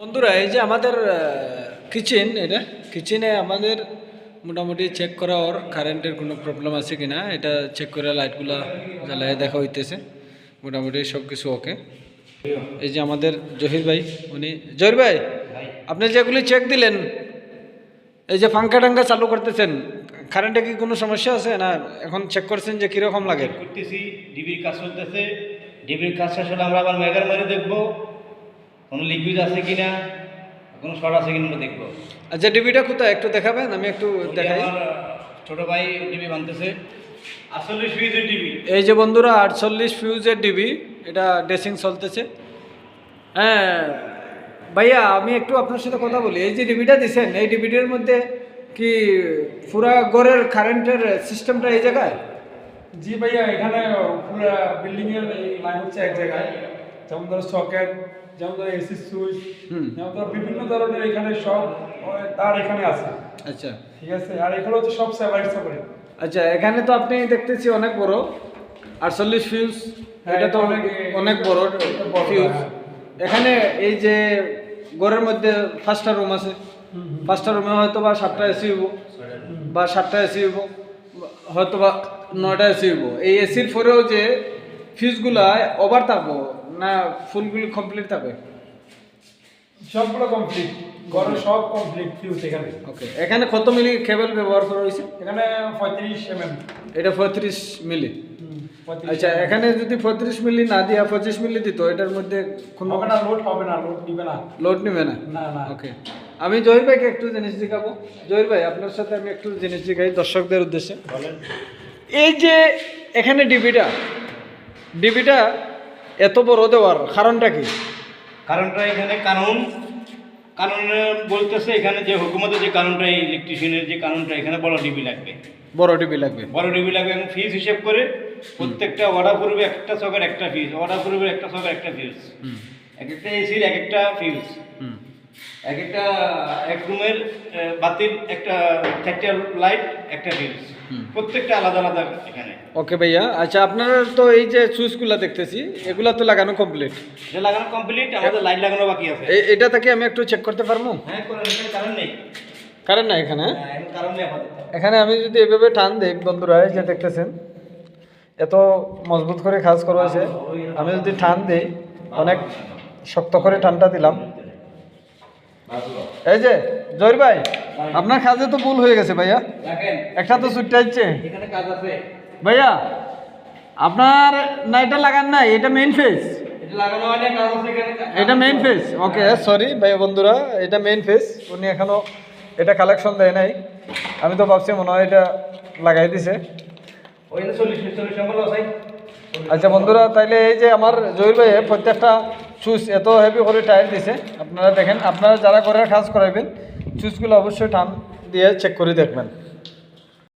বন্ধুরা এই যে আমাদের কিচেন এটা কিচেনে আমাদের মোটামুটি চেক করা ওর কারেন্টের কোনো প্রবলেম আছে কিনা এটা চেক করে লাইটগুলো জ্বালায় দেখা হইতেছে। মোটামুটি সব কিছু ওকে এই যে আমাদের জহির ভাই উনি জহির ভাই আপনি যেগুলি চেক দিলেন এই যে পাঙ্খা টাঙ্কা চালু করতেছেন কারেন্টে কি কোনো সমস্যা আছে না এখন চেক করছেন যে কীরকম লাগে? করতেছি ডিবির কাজ চলতেছে ডিবির কাজ শেষ হলে আমরা আবার মেগার মারি দেখব। কোনো লিকুইড আছে কি না কোনো শর্ট আছে কিনা আমরা দেখব। আচ্ছা ডিবিটা কোথায়? একটু দেখাবেন আমি একটু দেখাই। ছোট ভাই ডিবি বানতেছে। আসলে সুইজের ডিবি এই যে বন্ধুরা আটচল্লিশ ফিউজের ডিবি এটা ড্রেসিং চলতেছে। হ্যাঁ ভাইয়া আমি একটু আপনার সাথে কথা বলি। এই যে ডিবিটা দিছেন এই ডিবিটির মধ্যে কি পুরা গড়ের কারেন্টের সিস্টেমটা এই জায়গায়? জি ভাইয়া এখানে পুরো বিল্ডিংয়ের এই লাইন হচ্ছে এক জায়গায়। যেমন ধরো সকেট যেমন ধরো এসি সুইচ। যেমন ধরো বিভিন্ন ধরনের এখানে সব তার এখানে আছে। আচ্ছা। ঠিক আছে? আর এখানে হচ্ছে সব সেপারেট সেপারেট আচ্ছা এখানে তো আপনি দেখতেছি অনেক বড়। আটচল্লিশ ফিউজ হ্যাঁ, এটা তো অনেক- অনেক বড় ফিউজ হ্যাঁ। এখানে এই যে ঘরের মধ্যে পাঁচটা রুম আছে। পাঁচটা রুমে হয়তো বা সাতটা এসি হইব বা সাতটা এসি হইব হয়তো বা নয়টা এসি হইব। এই এসির পরেও যে ফিউজগুলা ওভার থাকব না ফুলগুলি কমপ্লিট থাকবে? সবগুলো কমপ্লিট ঘরের সব কমপ্লিট ফিউজ এখানে। ওকে এখানে কত মিলি কেবল ব্যবহার করা হয়েছে? এখানে পঁয়ত্রিশ এম এম এটা পঁয়ত্রিশ মিলি আচ্ছা এখানে যদি পঁয়ত্রিশ মিলি না দিয়া পঁচিশ মিলি দিত এটার মধ্যে কোনো হবে না লোড হবে না লোড নিবে না। লোড নেবে না? না না। ওকে আমি জহির ভাইকে একটু জিনিস দেখাবো। জহির ভাই আপনার সাথে আমি একটু জিনিস দেখাই দর্শকদের উদ্দেশ্যে। বলেন। এই যে এখানে ডিবিটা ডিবিটা এত বড় দেওয়ার কারণটা কি? কারণটা এখানে কারণ কারণ বলতেছে এখানে যে হুকুমতের যে কারণটা ইলেকট্রিশিয়ানের যে কারণটা এখানে বড় ডিবি লাগবে। বড় ডিবি লাগবে। বড় ডিবি লাগবে এবং ফিজ হিসেব করে প্রত্যেকটা অর্ডার পূর্বে একটা সকের একটা ফিজ অর্ডার পূর্বে একটা সকের একটা হুম। এক একটা এসির এক একটা হুম। এক একটা এক রুমের বাতির একটা চারটা লাইট একটা হুম। প্রত্যেকটা আলাদা আলাদা এখানে। ওকে ভাইয়া আচ্ছা আপনারা তো এই যে সুইচগুলো দেখতেছি এগুলা তো লাগানো কমপ্লিট এটা লাগানো কমপ্লিট আমাদের লাইট লাগানো বাকি আছে। এটা থেকে আমি একটু চেক করতে পারব? হ্যাঁ কারণ নেই। কারণ না এখানে? হ্যাঁ? হ্যাঁ, কারণ নেই আপাতত এখানে আমি যদি এভাবে টান দিই বন্ধুরা এই যে দেখতেছেন এত মজবুত করে কাজ করা হয়েছে। আমি যদি টান দিই অনেক শক্ত করে টানটা দিলাম। এই যে জহির ভাই আপনার কাজে তো ভুল হয়ে গেছে ভাইয়া। একটা তো সুইটটা হচ্ছে আছে। ভাইয়া আপনার না এটা লাগান নাই এটা মেইন ফেস এটা মেইন ফেস ওকে সরি ভাইয়া বন্ধুরা এটা মেইন ফেস উনি এখনও এটা কালেকশন দেয় নাই। আমি তো ভাবছি মনে হয় এটা লাগাই দিছে। আচ্ছা বন্ধুরা তাইলে এই যে আমার জহির ভাই প্রত্যেকটা চুজ এত হেভি করে টায়ার দিছে। আপনারা দেখেন, আপনারা যারা করে কাজ করাবেন চুজগুলো অবশ্যই টান দিয়ে চেক করে দেখবেন।